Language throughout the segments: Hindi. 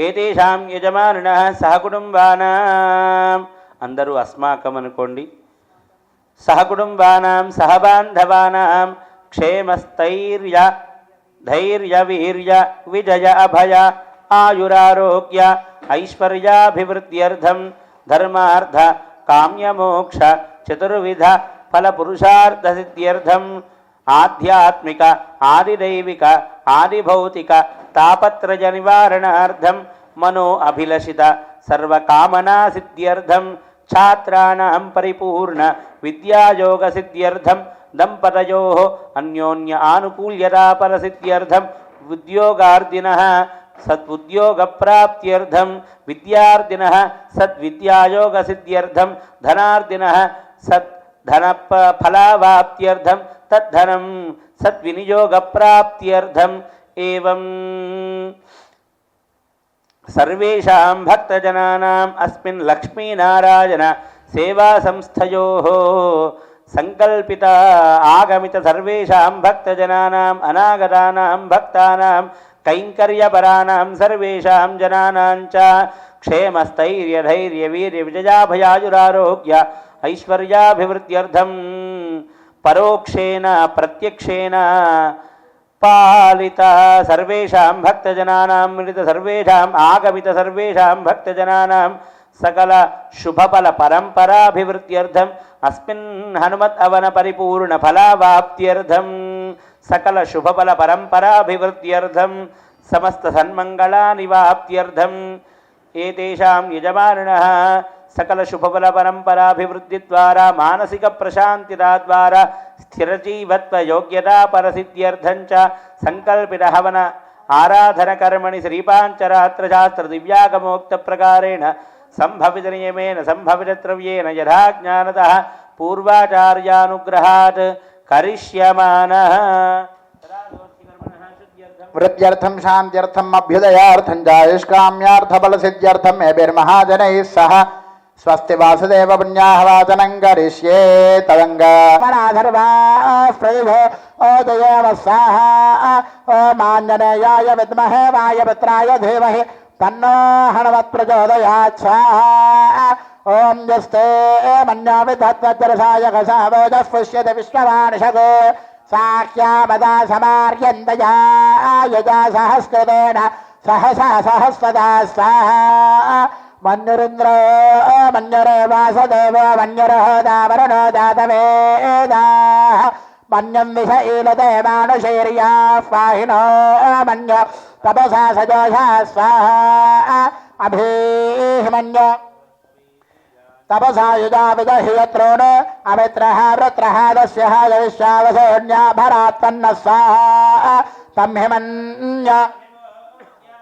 ఏతేషాం యజమానున సహకుటుంబానాం అందరూ అస్మాకం అనుకోండి సహకుటుంబానాం సహబాంధవానాం క్షేమస్థైర్య ధైర్య వీర్య విజయ అభయ ఆయురారోగ్య ఐశ్వర్యాభివృద్ధ్యర్థం ధర్మార్థ కామ్యమోక్ష చతుర్విధ ఫలపురుషార్థ సిద్ధ్యర్థం ఆధ్యాత్మిక ఆదిదైవిక ఆదిభౌతిక తాపత్రయ నివారణార్థం मनो अभिलषित सर्व कामना सिद्ध्यर्थम छात्राणाम परिपूर्ण विद्यायोग सिद्ध्यर्थम दंपतयो अन्योन्य आनुकूल्यता पर सिद्ध्यर्थम उद्योगार्दिन सद्उद्योग प्राप्त्यर्थम विद्यार्थिन सद्विद्यायोग सिद्ध्यर्थम धनार्दिन सत् धन फलावाप्त्यर्थम तद्धनम सद्विनियोग प्राप्त्यर्थम एवं सर्वेषां भक्तजनानाम् अस्मिन् लक्ष्मीनारायण सेवासंस्थयोः सङ्कल्पिता आगमित सर्वेषां भक्तजनानाम्, अनागतानां भक्तानां कैङ्कर्यपराणां सर्वेषां जनानां च क्षेमस्थैर्यधैर्यवीर्यविजयाभयायुरारोग्य ऐश्वर्याभिवृद्ध्यर्थं परोक्षेण प्रत्यक्षेण పాలిత సర్వేషాం భక్తజనానాం మిలిత సర్వేషాం ఆగమిత సర్వేషాం భక్తజనానాం సకల శుభఫల పరంపరాభివృద్ధ్యర్థం అస్మిన్ హనుమత్ అవన పరిపూర్ణ ఫలావాప్త్యర్థం సకల శుభఫల పరంపరాభివృద్ధ్యర్థం సమస్త సన్మంగళాని వాప్త్యర్థం ఏతేషాం యజమానినः సకల శుభఫల పరంపరాభివృద్ధి ద్వారా మానసిక ప్రశాంతిదా ద్వారా స్థిరజీవత్వ యోగ్యతా పరసిద్ధ్యర్థం చ సంకల్పిత హవన ఆరాధన కర్మణి శ్రీపాంచరాత్ర శాస్త్ర దివ్యాగమోక్త ప్రకారేణ సంభవిత నియమేన సంభవిత ద్రవ్యేన యథా జ్ఞానత పూర్వాచార్యానుగ్రహాత్ కరిష్యమానः वृत्त्यर्थं शान्त्यर्थम् अभ्युदयार्थं जायुष्काम्यार्थबलसिद्ध्यर्थम् एभिर्महाजनैः सह स्वस्ति वासुदेव पुण्याः वाचनं करिष्ये ओदयेव स्वाहा ओमाञ्जनेयाय विद्महे, वायुपुत्राय धीमहि, तन्नो हनुमत्प्रचोदयात् स्वाहा। ॐ यस्ते मन्यो विधत्वजरसाय घसावोजः पुष्यते यजा सहस्कृतेन सहसा सहस्रदा स्वाहा। വന്യരുന്ദ്ര വന്യര വാസദേവ വന്യരഹദാവരണ ദാതവേദാ മന്യം വിഷയിലതേമാണുശൈര്യാ പാഹിണോ മന്യ തപസാ സജോഷാ സ്വാഹ അഭീമന്യ തപസായുജാ വിദഹിയത്രോണ് അമിത്രഹ വൃത്രഹ ദസ്യഹ ജവിശ്വാവസോന്യാഭരാത്തന്ന സ്വാഹ തംഹിമന്യ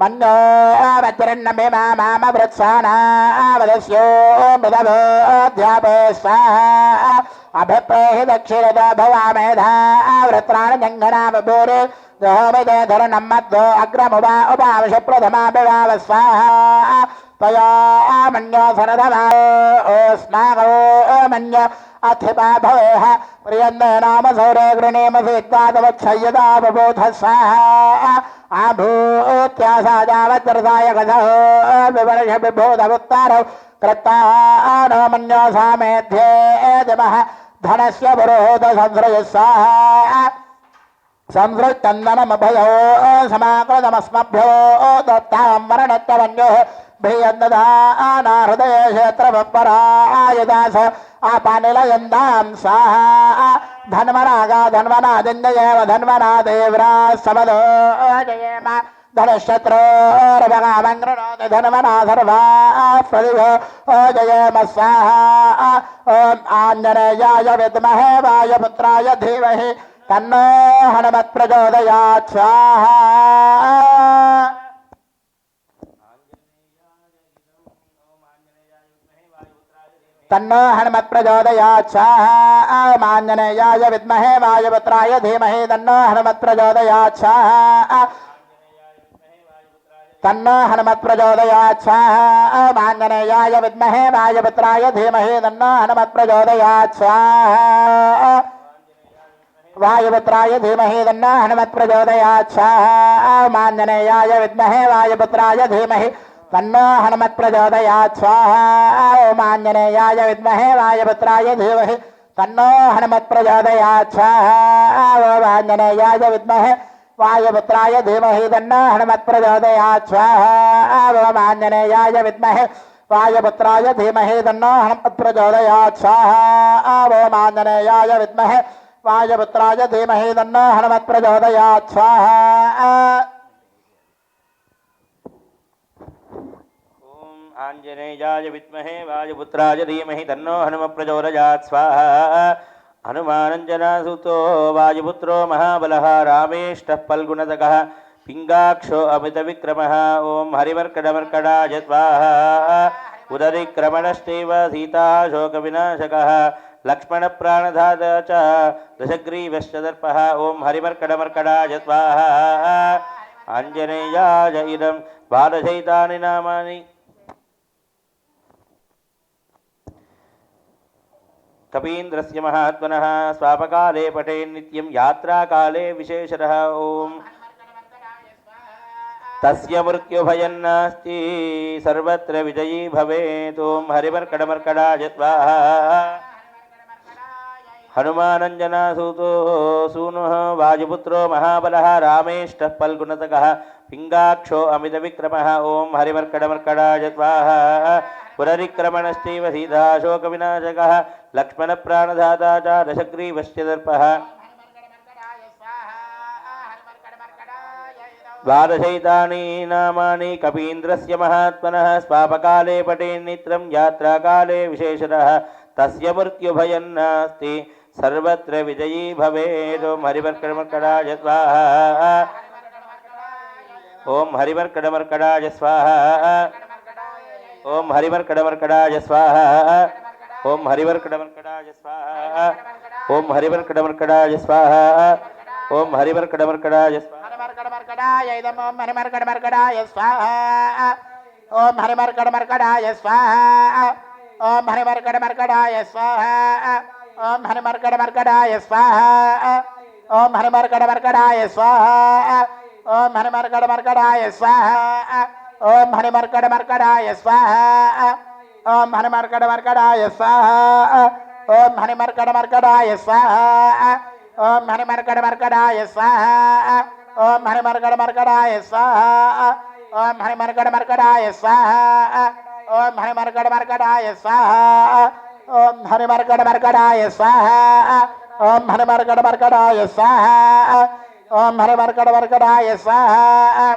मन्यो वज्रन्नमे मामवृत्सानावदस्यो मृदवोऽध्यापे स्वाहा अभिप्रेहि दक्षिणदा भवामेधा वृत्राणि जङ्घनामभूरि दहोमिदे धरणं मद्धो अग्रमुवा उपावश प्रथमा विवाव स्वाहा त्वया मन्यो सरधमा ओस्मागो मन्य अथिपा भवेह प्रियन्द नाम सौरे गृणीम बबोध स्वाहा आभूत्या साजावत्रसाय गधः विवर्ष विभूतवुत्तारौ कृत्तानो मन्यो दिमः धनस्य पुरोहोत संश्रय स्वाहा संसृष्टन्दनमभयो समाकृतमस्मभ्यो दत्तां मरणत्वन्योः भियन्ददानाहृदय क्षेत्रपरायदास आपानिलयन्दां स्वाहा धन्वनागा धन्वनादिन्दयेव धन्वना देव्रा समदो जयेम धनशत्रोर्भगामङ्गृणोति धन्वना सर्वा प्रतिभो जयेम स्वाहा ॐ आञ्जनेयाय विद्महे वायुपुत्राय धीमहि तन्नो हनुमत्प्रचोदयात् स्वाहा तन्नो हनुमत् प्रचोदयात् स्वाहा माञ्जनेयाय विद्महे वायुपुत्राय धीमहि तन्नो हनुमत् प्रचोदयात् स्वाहा तन्नो हनुमत् प्रचोदयात् स्वाहा माञ्जनेयाय विद्महे वायुपुत्राय धीमहि तन्नो हनुमत् प्रचोदयात् स्वाहा वायुपुत्राय धीमहि तन्नो हनुमत् प्रचोदयात् स्वाहा माञ्जनेयाय विद्महे वायुपुत्राय धीमहि तन्नो हनुमत् प्रचोदयात् स्वाहा ॐ आञ्जनेयाय विद्महे वायुपुत्राय धीमहि तन्नो हनुमत् प्रचोदयात् स्वाहा ॐ आञ्जनेयाय विद्महे वायुपुत्राय धीमहि तन्नो हनुमत् प्रचोदयात् स्वाहा ॐ आञ्जनेयाय विद्महे वायुपुत्राय धीमहि तन्नो हनुमत् प्रचोदयात् स्वाहा ॐ आञ्जनेयाय विद्महे वायुपुत्राय धीमहि तन्नो हनुमत् प्रचोदयात् स्वाहा ॐ आञ्जनेयाय विद्महे वायुपुत्राय धीमहि तन्नो हनुमप्रचोदयात् स्वाहा। हनुमानञ्जनासुतो वायुपुत्रो महाबलः रामेष्टः पल्गुणदकः पिङ्गाक्षो अमितविक्रमः। ॐ हरिमर्कडमर्कडाय स्वाहा। उदरिक्रमणश्चैव सीताशोकविनाशकः। लक्ष्मणप्राणधाता च दशग्रीवश्च दर्पः। ॐ हरिमर्कडमर्कडाय स्वाहा। आञ्जनेयाय इदं द्वादशैतानि नामानि कपीन्द्रस्य महात्मनः स्वापकाले पठेन्नित्यं यात्राकाले विशेषतः ॐ तस्य मृत्युभयन्नास्ति सर्वत्र विजयी भवेत् ॐ हरिमर्कडमर्कडाय स्वाहा। हनुमानञ्जनासूतो सूनुः, वायुपुत्रो महाबलः, रामेष्टः पल्गुणतकः पिङ्गाक्षो अमितविक्रमः ॐ हरिमर्कडमर्कडाय स्वाहा। पुनरिक्रमणश्चैव सीताशोकविनाशकः लक्ष्मणप्राणधाता च दशग्रीवश्च दर्पः द्वादशैतानि नामानि कपीन्द्रस्य महात्मनः, स्वापकाले पठेन्नित्रं यात्राकाले विशेषतः। तस्य मृत्युभयन्नास्ति सर्वत्र विजयी भवेत् ॐ हरिवर्कडमर्कडाय स्वाहा। ॐ हरिवर्कडमर्कडाय स्वाहा। ॐ हरिवर्कडमर्कडाय स्वाहा। ॐ हरिवर्कडमर्कडाय स्वाहा ॐ हरिवर्कडमर्कडाय स्वाहा ॐ हरिवर्कडमर्कडाय स्वाहा हरिमर्कडमर्कडाय इदम् ॐ हरिमर्कडमर्कडाय स्वाहा ॐ हरिमर्कडमर्कडाय स्वाहा ॐ हरिमर्कडमर्कडाय स्वाहा ॐ हरिमर्कडमर्कडाय स्वाहा ॐ हरिमर्कडमर्कडाय स्वाहा ॐ हरिमर्कडमर्कडाय स्वाहा ॐ हरिमर्कडमर्कडाय स्वाहा ॐ हरिमर्कडमर्कडाय स्वाहा ॐ हरिमर्कडमर्कडाय स्वाहा ॐ हरिमर्कडमर्कडाय स्वाहा ॐ हरिमर्कडमर्कडाय स्वाहा ॐ हरिमर्कडमर्कडाय स्वाहा ॐ हरिमर्कडमर्कडाय स्वाहा ॐ हरिमर्कडमर्कडाय स्वाहा ॐ हरिमर्कडमर्कडाय स्वाहा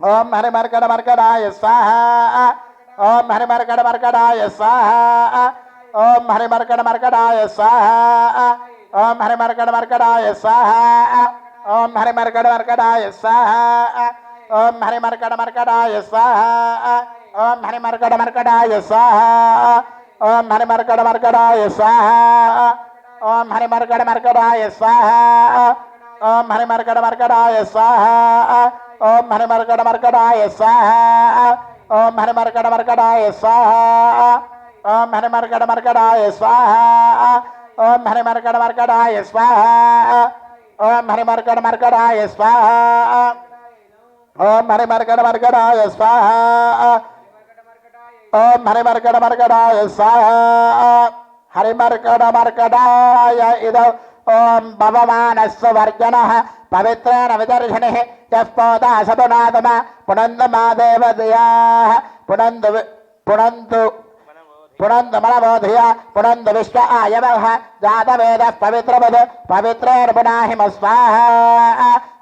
ॐ हरिमर्कडमर्कडाय स्वाहा ॐ हरिमर्कडमर्कडाय स्वाहा ॐ हरिमर्कडमर्कडाय स्वाहा ॐ हरिमर्कडमर्कडाय स्वाहा ॐ हरिमर्कडमर्कडाय स्वाहा ॐ हरिमर्कडमर्कडाय स्वाहा ॐ हरिमर्कडमर्कडाय स्वाहा ॐ हरिमर्कडमर्कडाय स्वाहा ॐ हरिमर्कडमर्कडाय स्वाहा ॐ हरिमर्कडमर्कडाय स्वाहा ॐ हरिमर्कडमर्कडाय स्वाहा ओम हर मरकट मरकटाय स्वाहा। ओम हर मरकट मरकटाय स्वाहा। ओम हर मरकट मरकटाय स्वाहा। ओम हर मरकट मरकटाय स्वाहा। ओम हर मरकट मरकटाय स्वाहा। ओम हरे मरकट मरकटाय स्वाहा। हरे मरकट मरकटाय इदौ ओम भगवानस्य स्वर्गनः పవిత్రానవిదర్శిని యస్పోదాశతునాదమ పునందమాదేవదయా పునందు పునందు పునందు మనబోధయ పునందు విశ్వ ఆయవ జాతవేద పవిత్రవద్ పవిత్రేర్పుణాహిమస్వాహ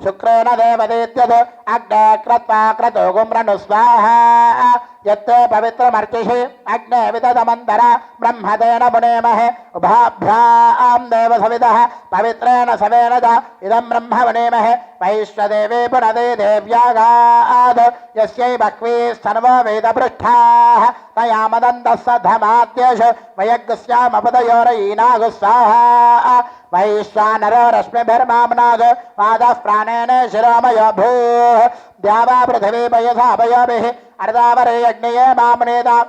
శుక్రేణ దేవదీత్యదు అగ్నే క్రత్వా క్రతో గుమ్రణు స్వాహ यत्ते पवित्रमर्चिषि अग्ने विदधमन्तर ब्रह्मदेन मुनेमहे उभाभ्यां देवसविदः पवित्रेण सवेन च इदं ब्रह्म मुनेमहे वैश्वदेवे पुनदे देव्यागाद् यस्यै बह्वी स्तन्वो वेदपृष्ठाः तया मदन्तः स धमाद्येषु वयग्स्यामपदयोरयीनागुस्साहा वैश्वानरो रश्मिभिर्माम्नाग पादः प्राणेन शिरोमयो भूः द्यावा पृथिवी அரதாவரே அக்னய பாமனேதாம்.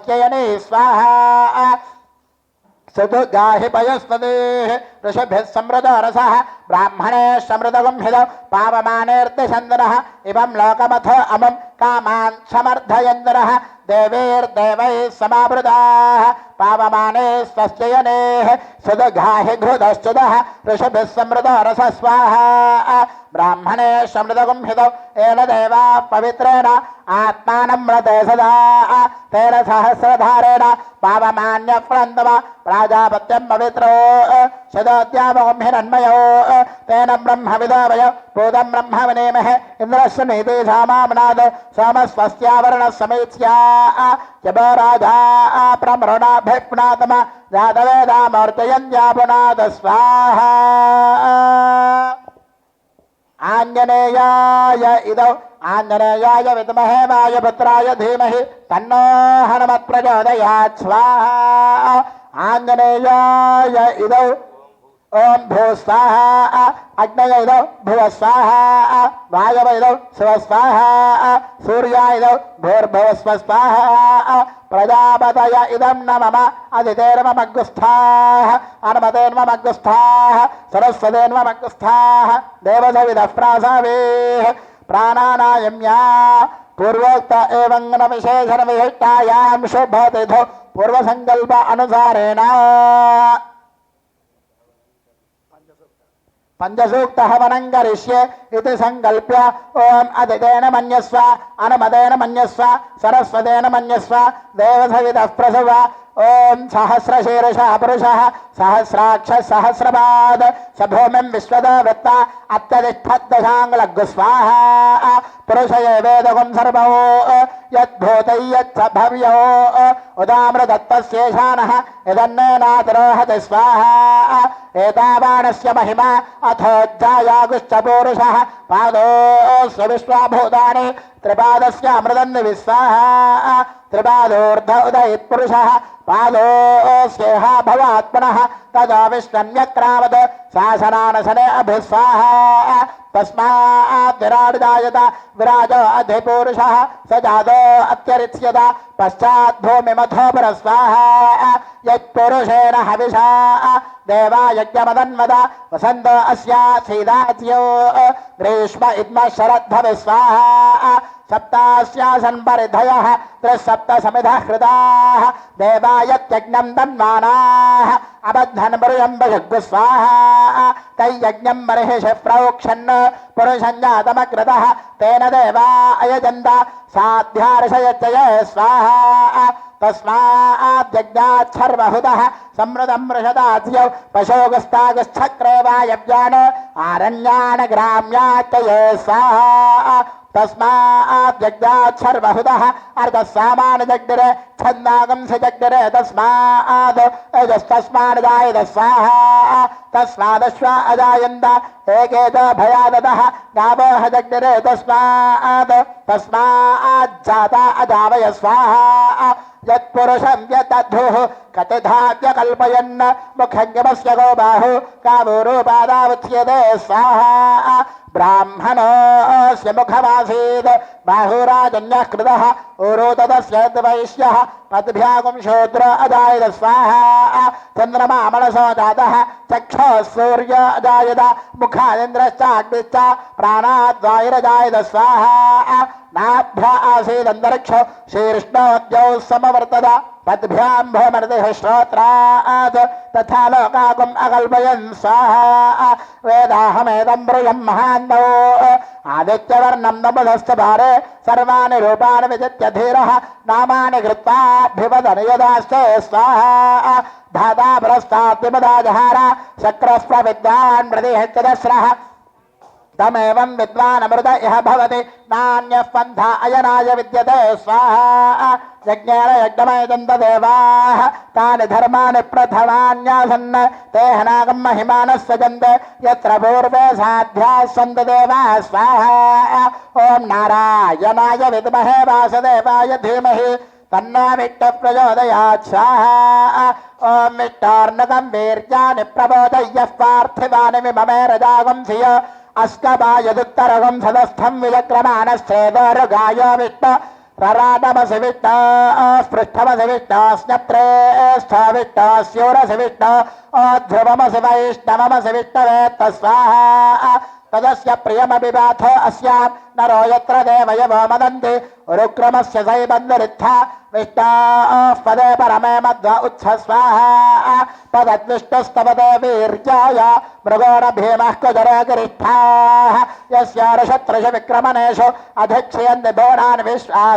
स्वस्ययने स्वाहा। सुदुगाहि पयस्पदेः ऋषिभिः समृतरसः ब्राह्मणे समृतगुंहित पावमानेऽर्तिचन्द्रः इमं लोकमथ अमं कामान् समर्थयन्द्रः। देवैर्देवैः समावृताः, पावमाने स्वस्ययनेः सुदगाहि घृतश्चुदः स्वाहा ब्राह्मणे समृतगुंहितौ येन देवा पवित्रेण, आत्मानं व्रते सदा। तेन सहस्रधारेण पावमान्यप्रणन्तम प्राजापत्यं पवित्रो। सदोद्यामगुंहिरन्मयो तेन ब्रह्म ब्रह्मविदोवय, पूतं ब्रह्म विनेमहे इन्द्रस्य नीति सामाम्नाद सोमस्वस्यावरणः समेत्स्या यभो राजा प्रमृणाभिप्नातम जातवेदामूर्तयन्त्यापुनाद स्वाहा। आञ्जनेयाय इदौ, आञ्जनेयाय विद्महे वायुपुत्राय धीमहि, तन्नो हनुमत्प्रचोदयात्, स्वाहा। आञ्जनेयाय ॐ भू स्वाहा अग्नय भुव स्वाहा वायव इदौ शिव स्वाहा सूर्या इदौ भूर्भुवस्व स्वाहा प्रजापतय इदं न मम अदितेर्ममग्गुस्थाः अनुमतेर्ममग्गुस्थाः सरस्वतेर्ममग्गुस्थाः देवसविदः प्रासावेः, प्राणानायम्या, पूर्वोक्त एवं न विशेषणविशिष्टायां शुभतिथौ पूर्वसङ्कल्प अनुसारेण। పంచసూక్త హవనం కరిష్యే ఇది సంకల్ప్య ఓం అతిథేన మన్యస్వ అనమదేన మన్యస్వ సరస్వతేన మన్యస్వ దేవసవిత ప్రసవ ॐ सहस्रशीर्षः पुरुषः, सहस्राक्षः सहस्रपाद स भूमिं विश्वदा वृत्ता अत्यतिष्ठद्दशाङ्गलग्स्वाहा पुरुष एवेदगुं सर्वो, यद्भूतै यच्च भव्यो उदामृदत्तस्येषानः यदन्नेनातिरोहति स्वाहा, एतावानस्य महिमा अथोज्जायागुश्च पूरुषः पादोऽस्य विश्वाभूतानि त्रिपादस्य अमृतन् विस्वाहा त्रिपादोर्ध उदयित्पुरुषः पादोऽस्येह भवात्मनः तदा विष्णन्यक्रामत् शासनानसने अभिस्वाहा तस्मात् विराड्जायत विराज अधिपूरुषः। स जातो अत्यरित्स्यत। पश्चात् भूमिमथो परस्वाहा। यत्पुरुषेण हविषा। देवा यज्ञमदन्मद वसन्त अस्यासीदात्यो ग्रीष्म इद्म शरद्भवि स्वाहा सप्तास्यासन् परिधयः त्रिसप्त समिधः कृताः देवायत्यज्ञं तन्मानाः अबद्धन् मरुयम्बजग्गु स्वाहा तैयज्ञं बर्हिषि प्रोक्षन्, पुरुषं जातमकृतः, तेन देवा अयजन्त साध्यार्षयत्यय स्वाहा, तस्माद्यज्ञात् सर्वहुतः मृषदाद्यौ पशोगस्तागश्चक्रे वायव्यान् आरण्यान् स्वाहा। तस्माद्यज्ञात् सर्वहुतः अर्धः सामानजग्निरे छन्दागंसि जग्निरे तस्माद् यजस्तस्मान् जायत स्वाहा। तस्मादश्व अजायन्त एके च भयादतः गावः जग्निरे तस्मात् तस्माज्जाता अजावय स्वाहा। यत्पुरुषं यदधुः कतिधाव्यकल्पयन् मुखङ्गमस्य गो बाहु कामोरूपादावुच्यते स्वाहा। ब्राह्मणोऽस्य मुखमासीत्। बाहुराजन्यः कृतः उरोतदस्य वैश्यः पद्भ्यागुं शूद्र अजायत स्वाहा। चन्द्रमा मनसो जातः, चक्षुः सूर्य अजायत मुखादिन्द्रश्चाग्निश्च प्राणाद्वायुरजायत स्वाहा। नाभ्य आसीदन्तरिक्ष शीर्ष्णोद्यौ समवर्तत। पद्भ्यां भूमर्दिः श्रोत्रात्, तथा लोकागुम् अकल्पयन् स्वाहा। वेदाहमेदं ब्रुयं महान्तौ आदित्यवर्णं नमधस्तभारे सर्वाणि रूपाणि विजित्य धीरः, नामानि कृत्वाभ्युपदन यदास्ते स्वाहा धाता पुरस्तात् विपदा जहार शक्रस्प्रविद्वान् प्रतिहत्यदस्रः तमेवं विद्वानमृत इह भवति। नान्यः पन्था अयनाय विद्यते। स्वाहा। यज्ञेन यज्ञमयजन्तदेवाः तानि धर्माणि प्रथमान्यासन् ते हनागं महिमानः सजन्ते यत्र पूर्वे साध्याः सन्ति देवाः स्वाहा। ॐ नारायणाय विद्महे वासुदेवाय धीमहि। तन्नो विट्ट प्रचोदयात् स्वाहा ॐ विट्टार्णकं वीर्याणि प्रबोधय्यः पार्थिवानि विममे रजागं धिय अस्कबायदुत्तरगं सदस्थं विचक्रमाणश्चेदर्गाय विट्ट रराटमसि विट्ट स्पृष्ठमसि विट्ट स्नत्रे स्थाविट्ट स्योरसि विट्ट ध्रुवमसि वैष्णवमसि विट्ट वेत्त स्वाहा तदस्य प्रियमभिबाथ अस्यां नरो यत्र रुक्रमस्य पदे परमे मध्व उत्स स्वाहा। पदद्विष्टस्तपदे वीर्याय भीमः कुजरे गिरिष्ठाः। यस्यारुषत्रश विक्रमणेषु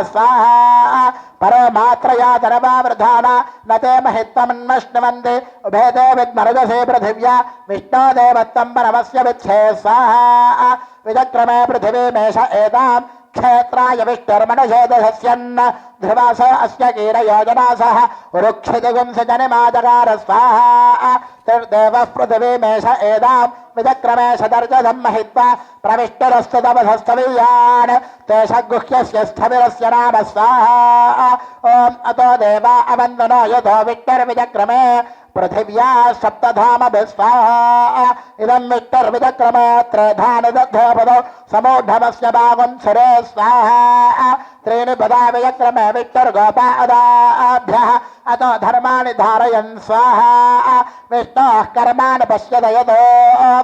स्वाहा। परमात्रया धनवावृधाना न ते पृथिव्या विष्णो देवत्वं परमस्य विच्छे स्वाहा। विचक्रमे पृथिवीमेष एतां क्षेत्राय विष्णुर्मणशेदशस्यन् ध्रुवास अस्य कीरयोजनासः वृक्षितिगुंस जनिमाजकार स्वाहा। तिर्देवः पृथिवीमेष एदां विचक्रमे सदर्जधं महित्वा प्रविष्टरस्तु तपसस्तवीयान् तेष गुह्यस्य स्थविरस्य नाम स्वाहा। ॐ अतो देवा अवन्दनो यथो विष्णुर्विचक्रमे पृथिव्या सप्तधामभिस्वाहा। इदं विष्टर्विचक्रमे त्रेधानदधपदौ समूढमस्य भागं स्वाहा। त्रीणि पदा विचक्रमे विष्टर्गोपा अदाभ्यः अतो धर्माणि धारयन् स्वाहा। विष्णोः कर्माणि पश्यत यतो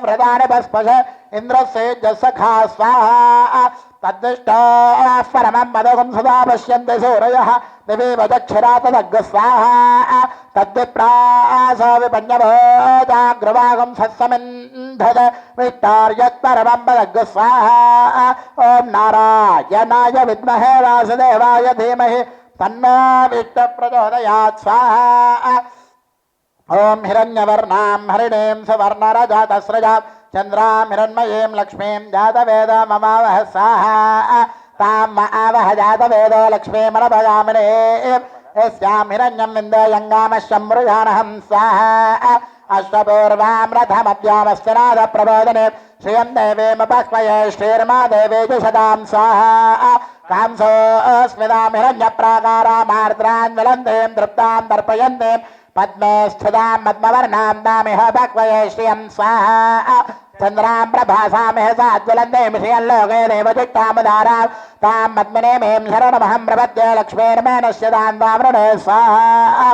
व्रतानि पस्पश इन्द्रस्य जसखा स्वाहा। तद्दिष्टाः परमं मदगं सदा पश्यन्ति सूरयः। నివేమదక్షిరా తదగ్రస్వాహ తద్విప్రాసవిపన్యభోజాగ్రవాగం సస్సమింధద విత్తార్యత్పరమంబదగ్రస్వాహ ఓం నారాయణాయ విద్మహే వాసుదేవాయ ధీమహి తన్నో విష్ట ప్రచోదయాత్ స్వాహ ఓం హిరణ్యవర్ణాం హరిణీం సువర్ణరజాతస్రజాం చంద్రాం హిరణ్మయీం లక్ష్మీం జాతవేద మమావహ స్వాహ स्वाहा तां म आवह जातवेदो लक्ष्मीमनभगामिने यस्यां हिरण्यं विन्दयङ्गामश्यं मृजानहं स्वाहा अश्वपूर्वां रथमद्यामस्तनादप्रबोधने श्रियं देवीमपक्वये श्रीर्मा देवी च शतां स्वाहा कांसोऽस्मितां हिरण्यप्राकारामार्द्रान् विलन्तीं तृप्तां तर्पयन्तीं पद्मे स्थितां पद्मवर्णां दामिह भक्वये श्रियं स्वाहा साज्वलन्तीं श्रियं लोके देवचित्तामुदारां तां पद्मिनीमीं शरणमहं प्रपद्ये लक्ष्मीर्मेणस्य वामृणे स्वाहा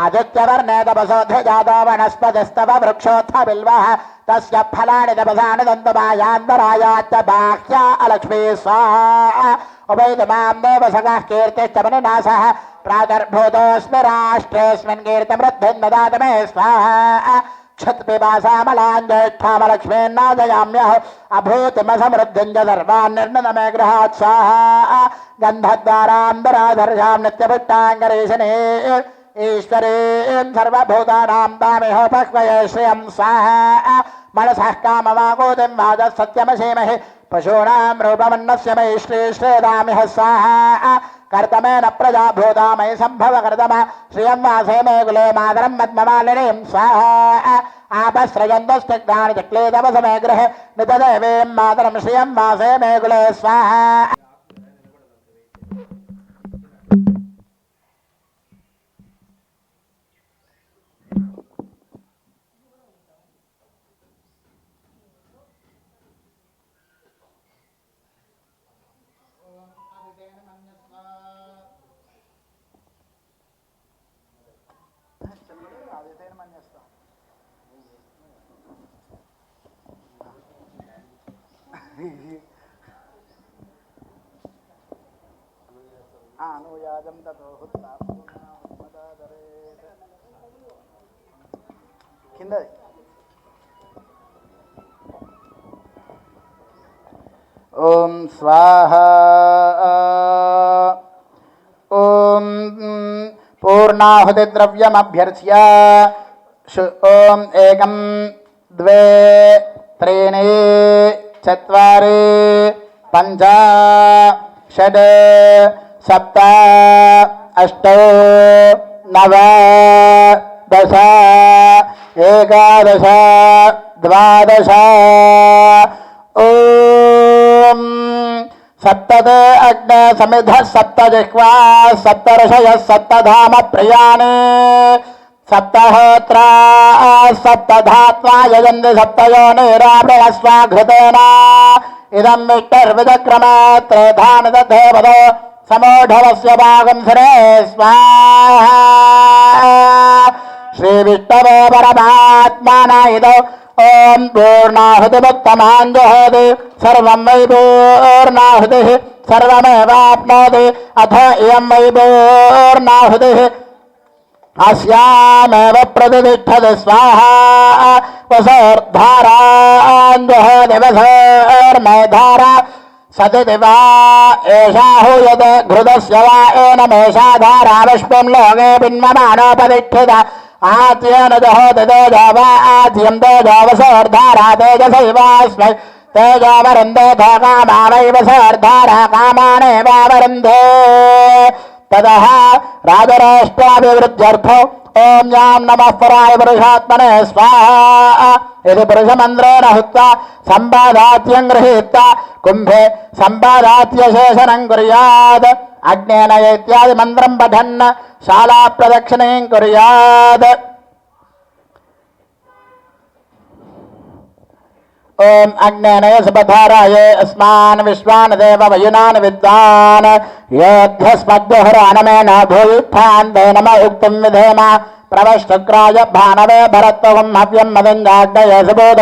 आदित्यवर्णे तपसोऽधिजातो वनस्पतिस्तव वृक्षोत्थ बिल्वः तस्य फलानि तपसानि दन्तमायान्तरायाच्च बाह्या अलक्ष्मी स्वाहा उभयतमां देवसखः कीर्तिश्च मनिनासः प्रादर्भूतोऽस्मि राष्ट्रेऽस्मिन् कीर्तिमृद्धिं ददातु मे स्वाहा। क्षत्पिपासामलाञ्जेष्ठामलक्ष्मीन्नादयाम्यः अभूतिमसमृद्धिं च सर्वान् निर्णदमे गृहात् स्वाहा। गन्धद्वाराम्बराधर्षां नित्यपुष्टाङ्गरेशने ईश्वरीं सर्वभूतानां तामिह पक्वये स्वाहा। कर्तमेन प्रजा मयि सम्भव कर्तम। श्रियं वासे मे कुले मातरं पद्ममालिनीं। स्वाहा। आपस्रजन्तस्तिग्धानि चक्लेतपसमे गृहे। नितदेवीं मातरं श्रियं वासे मे कुले। स्वाहा। ఓం స్వాహ ఓం పూర్ణాహుతిద్రవ్యమభ్యర్చ్య శు- ఓం ఏకం ద్వే త్రీణి చత్వారి పంచ షడ్ సప్త అష్ట నవ దశ ఏకాదశ ద్వాదశ ఓం సప్తదే అగ్న సమిధ సప్త జిహ్వా సప్త ఋషయ సప్తధామ ప్రియాణి సప్తహోత్రా సప్తధాత్వా యజంతి సప్తయోనిరామృణస్వాఘృతేన ఇదం విష్ణుర్విదక్రమే త్రేధాన తథేవద సమోఢవస్య భాగం సరే స్వాహా శ్రీ విష్ణవే పరమాత్మాన ఇదో ओम पूर्णाहुतिमुत्तमाञ्जहति सर्वं वै पूर्णाहुतिः। सर्वमेवाप्नोति। अथ इयं वै पूर्णाहुतिः। अस्यामेव प्रतिष्ठत। स्वाहा। वसर्धाराञ्जहदिवसर्मेधारा सदति वा एषा हूयत। घृतस्य वा एनमेषा धारा विश्वं लोके पिन्वमानोपतिष्ठिता आत्येन जहोति तेजो वा आद्यं तेजो वसोर्धारा तेजसैवास्मै तेजो वरुन्धे थ कामा वै वसोर्धारा कामानेवावरुन्धे ततः राजराष्ट्राभिवृद्ध्यर्थो ॐ यां नमः पराय पुरुषात्मने स्वाहा। यदि पुरुषमन्त्रेण हुत्वा सम्पादात्यं गृहीत्वा, कुम्भे सम्पादात्यशेषनं कुर्यात्। అజ్ఞేన ఇత్యాది మంత్రం పఠన్న శాలా ప్రదక్షిణం కురయాద్ ఓం అజ్ఞానయ సుపధారాయ అస్మాన్ విశ్వాన్ దేవ వయునాన్ విద్వాన్. యోధ్యస్మద్హరానమేన భూయుత్థాంతే నమ ఉక్తం విధేమ. ప్రవశుక్రాయ భానవే భరత్వం హవ్యం మదంజాడ్డయ సుబోధ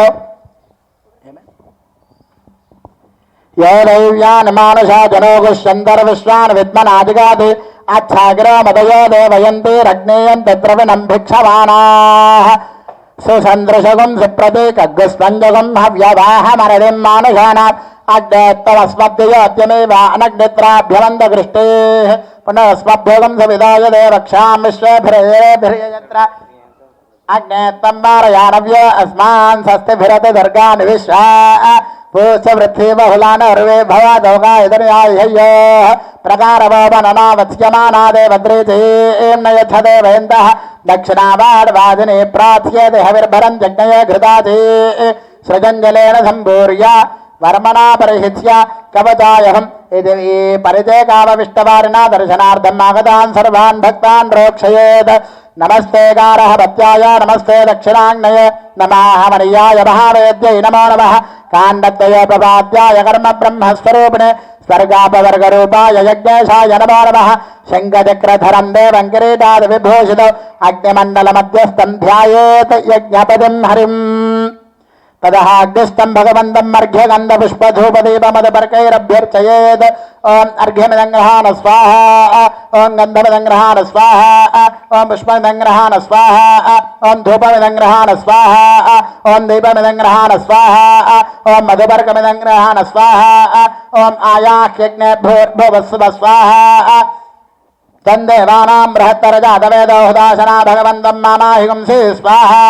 యోనైవ్యాన్మానుషా జనోగుష్యందర్ విశ్వాన్ విద్మనాదిగాది అచ్చాగ్రమదయో దేవయంతిరగ్నేయం తద్రవిణం భిక్షమానా సుసందృశగం సుప్రతీకగ్గుస్పంజగం హవ్యవాహమరడిం మానుషాణం అగ్నేత్తమస్మద్యోద్యమేవానగ్నిత్రాభ్యమంద దృష్టే పునరస్మభ్యోగం సవిదాయ దే రక్షామిశ్రేభిరేభిరేయత్ర అగ్నేత్తం వారయానవ్య అస్మాన్ స్వస్తిభిరతి దుర్గా నివిశ్వ स्वस्तिभिरति दुर्गान् विश्वा पूस्य वृद्धि बहुलान अर्वे भवा दौगा इदर्याह्यः प्रकारवननावत्स्यमाना देवद्रेजेम् न यथ देवेन्दः दक्षिणावाड्वादिने प्रार्थ्येते हविर्भरन् जज्ञय घृताजे सृजञ्जलेन सम्भूर्य वर्मणा परिहित्य कवचायहम् इति परिचय कामविष्टवारिणा दर्शनार्थम् आगतान् सर्वान् भक्तान् प्रोक्षयेत् नमस्ते गारः भत्याय नमस्ते दक्षिणाग्नये नमः मनीयाय महावेद्यै కాండద్వయ ప్రపాద్యాయ కర్మ బ్రహ్మస్వరూపిణి స్వర్గాపవర్గ రూపాయ యజ్ఞేశాయ నమో నమ శంఖచక్రధరం దేవం కిరీటాది విభూషితం అగ్నిమండల మధ్యస్థం ధ్యాయేత యజ్ఞపదిం హరిం ततः अग्निस्थं भगवन्तम् अर्घ्यगन्धपुष्पधूपदीपमदपर्कैरभ्यर्चयेत् ॐ अर्घ्यमिदङ्ग्रहाण स्वाहा ॐ गन्धमिदङ्ग्रहाण स्वाहा ॐ पुष्पमिदङ्ग्रहाण स्वाहा ॐ धूपमिदङ्ग्रहाण स्वाहा ॐ दीपमिदङ्ग्रहाण स्वाहा ॐ मधुपर्कमिदङ्ग्रहाण स्वाहा ॐ आयाह्यज्ञे भूर्भुवस्व स्वाहा तन्देवानां बृहत्तरजातवेदोहुदासना भगवन्तं मामाहिगुंसि स्वाहा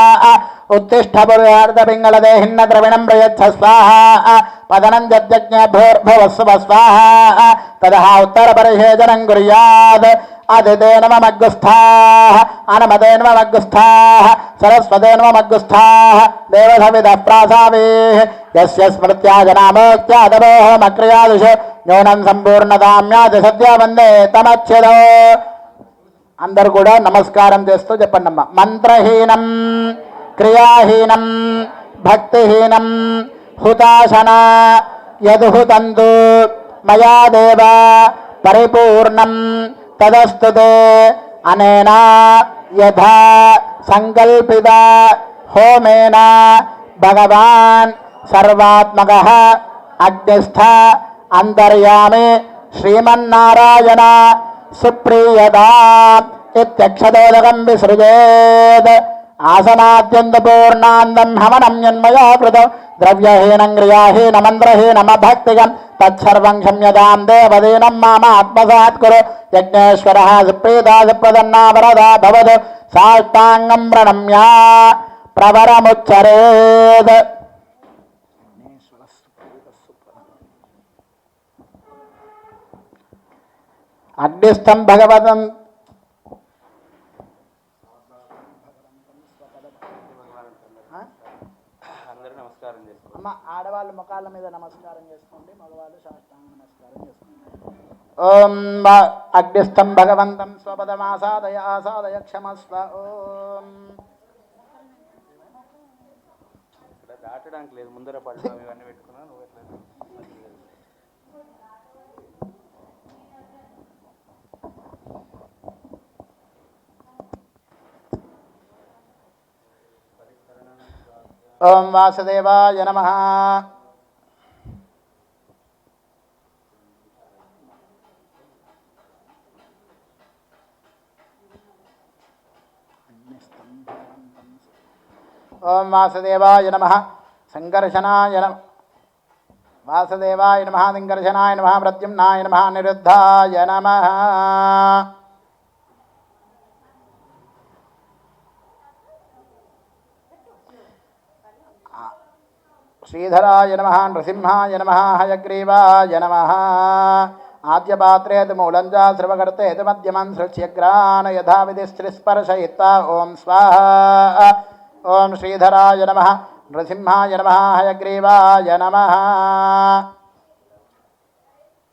उत्तिष्ठपुर्यार्धपिङ्गलदेहिन्न द्रविणं प्रयच्छ स्वाहा पदनं जद्यज्ञभूर्भुवस्व स्वाहा ततः उत्तरपरिषेचनं कुर्यात् अदिते नममग्गुस्थाः अनमते नममग्गुस्थाः सरस्वते नममग्गुस्थाः देवसविदः प्रासावेः यस्य स्मृत्या जनामोक्त्यादवोहमक्रियादिषु న్యూనం సంపూర్ణతామ్యాది సత్య వందే తమచ్యదో అందరు కూడా నమస్కారం చేస్తూ చెప్పండి అమ్మ మంత్రహీనం క్రియాహీనం భక్తిహీనం హుతాశన యదుహుతంతు మయా దేవ పరిపూర్ణం తదస్తు అనేన యథా సంకల్పిత హోమేన భగవాన్ సర్వాత్మక అగ్నిస్థ అంతర్యామి శ్రీమన్నారాయణ సుప్రీయదా ఇత్యక్షదోదకం విసృజేత్. ஆசனாத்யந்த பூர்ணாந்தம் ஹவனம் என்மயா கிருத திரவியஹீனங்கிரியாஹீன மந்திரஹீனம் அபக்திகம் தற்சர்வம் க்ஷம்யதாம் தேவதீனம் மாம ஆத்மசாத் குரு யஜ்ஞேஸ்வர சுப்ரீதா சுப்ரதன்னாவரதா பவது சாஷ்டாங்கம் பிரணம்யா பிரவரமுச்சரேத் அக்னிஸ்தம் பகவதன் ఆడవాళ్ళు ముఖాల మీద నమస్కారం చేసుకోండి. మగవాళ్ళు సాష్టాంగ నమస్కారం చేసుకోండి. ఓం అగ్నిస్థం భగవంతం స్వపదమాసాదయ ఆసాదయ క్షమస్వ. ఓం. ఇక్కడ దాటడానికి లేదు. ముందర పడడం ఇవన్నీ పెట్టుకున్నా నువ్వు ఎట్లా ఓం వాసుదేవాయ నమ. ఓం వాసుదేవాయ నమ. సంఘర్షణాయ నమ వాసుదేవాయ నమ సంఘర్షణాయ నమ ప్రద్యుమ్నాయ నమ నిరుద్ధాయ నమ. శ్రీధరాయ నమ నృసింహాయ నమ హయగ్రీవాయ నమ. ఆద్యపాత్రేతు మూలంజా శ్రవకర్తేతు మధ్యమం సృచ్యగ్రాన యథావిధి స్త్రిస్పర్శయిత ఓం స్వాహ. ఓం శ్రీధరాయ నమ నృసింహాయ నమ హయగ్రీవాయ నమ.